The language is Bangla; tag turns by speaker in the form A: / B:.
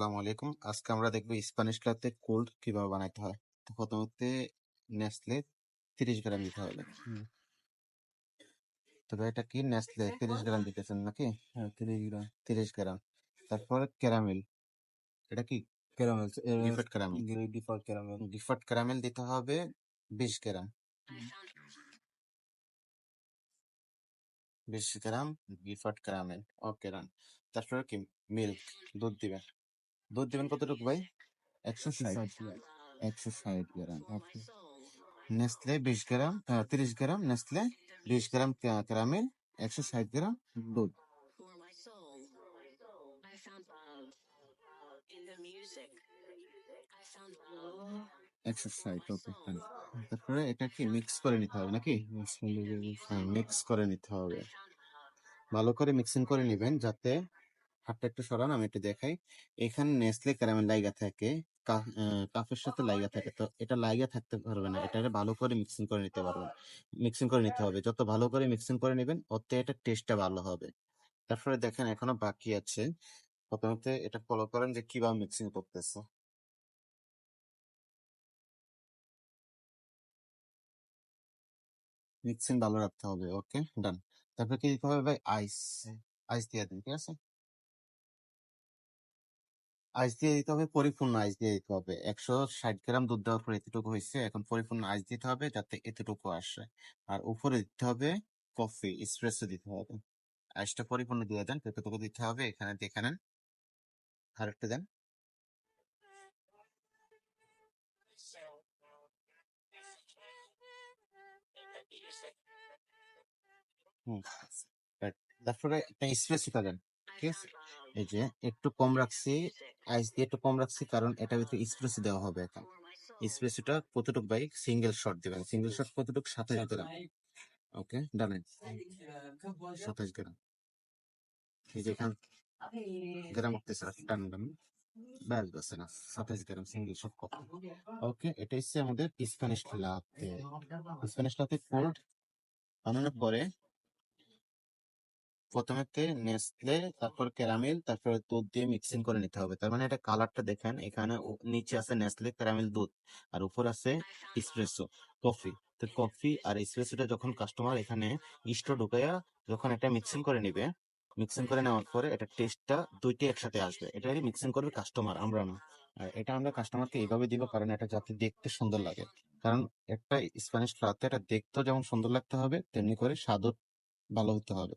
A: আসসালামু আলাইকুম। আজকে আমরা দেখব স্প্যানিশ লাতে কোল্ড কীভাবে বানাইতে হয়। তো প্রথমতে নেসলে তিরিশ গ্রাম দিতে হবে
B: হুম।
A: তবে এটা কি? নেসলে তিরিশ গ্রাম দিতেছেন নাকি?
B: হ্যাঁ তিরিশ গ্রাম।
A: তিরিশ গ্রাম। তারপর ক্যারামেল এটা কি?
B: Caramel
A: gift caramel
B: default caramel
A: gift caramel দিতে হবে বিশ গ্রাম। বিশ gram gift caramel okay run তারপরে কি? মিল্ক দুধ দিবেন। দুধ দিবেন কতটুকু ভাই? একশো ষাট। একশো ষাট গ্রাম। নেসলে বিশ গ্রাম তিরিশ গ্রাম নেসলে বিশ গ্রাম ক্যা- ক্যারামেল একশো ষাট গ্রাম দুধ. একশো ষাট ওকে তারপরে এটা কি মিক্স করে নিতে হবে নাকি? হ্যাঁ মিক্স করে নিতে হবে। ভালো করে মিক্সিং করে নেবেন যাতে হাতটা একটু সরান আমি একটু দেখাই। এখানে নেসলে ক্যারামেল লাইগা থাকে কাফের সাথে লাইগা থাকে। তো এটা লাইগা থাকতে পারবে না এটা ভালো করে মিক্সিং করে নিতে পারবেন। মিক্সিং করে নিতে হবে। যত ভালো করে মিক্সিং করে নেবেন ওতে এটা টেস্টটা ভালো হবে। তারপরে দেখেন এখনও বাকি আছে। প্রথমত এটা ফলো করেন যে কীভাবে মিক্সিং করতেছে। মিক্সিং ভালো রাখতে হবে ওকে ডান তারপরে কি দিতে হবে ভাই? আইস আইস দিয়ে দিন ঠিক আছে? আইস দিয়ে দিতে হবে, পরিপূর্ণ আইস দিয়ে দিতে হবে। একশো ষাট গ্রাম দুধ দেওয়ার পর এতটুকু হয়েছে, এখন পরিপূর্ণ আইস দিতে হবে যাতে এতটুকু আসে। আর উপরে দিতে হবে কফি এসপ্রেসো দিতে হবে। আইসটা পরিপূর্ণ দিয়ে দেন কতটুকু দিতে হবে, এখানে দেখে নেন। আরেকটা দেন। হুম. তারপরে একটা এসপ্রেসোটা দেন।
C: Found love
A: এই যে একটু কম রাখছি আইস দিয়ে একটু কম রাখছি কারণ এটা ভিতরে এসপ্রেসো দেওয়া হবে এখন।
C: my
A: কতটুক ভাই? সিঙ্গেল শট দিবেন। সিঙ্গেল শট কতটুক? সাতাশ গ্রাম। ওকে ডানেন সাতাশ গ্রাম। এই যে এখান গ্রাম উঠতেছে টান টান ব্যাস বাস না। সাতাশ গ্রাম সিঙ্গেল শট কত? ওকে এটা হচ্ছে আমাদের Spanish latte Spanish latte cold বানানোর পরে প্রথমেতে নেসলে, তারপর ক্যারামেল, তারপর দুধ দিয়ে মিক্সিং করে নিতে হবে। তার মানে এটা কালারটা দেখেন, এখানে নিচে আছে নেসলে ক্যারামেল দুধ, আর উপর আছে এসপ্রেসো কফি তো কফি আর এসপ্রেসোটা যখন কাস্টমার এখানে ইস্টো ঢুকাইয়া যখন এটা মিক্সিং করে নিবে মিক্সিং করে নেওয়ার পরে এটা টেস্টটা দুইটি একসাথে আসবে। এটা মিক্সিং করবে কাস্টমার আমরা না। আর এটা আমরা কাস্টমারকে এইভাবে দিব কারণ এটা যাতে দেখতে সুন্দর লাগে। কারণ একটা স্প্যানিশ ফ্লাতে এটা দেখতেও যেমন সুন্দর লাগতে হবে, তেমনি করে স্বাদও ভালো হতে হবে।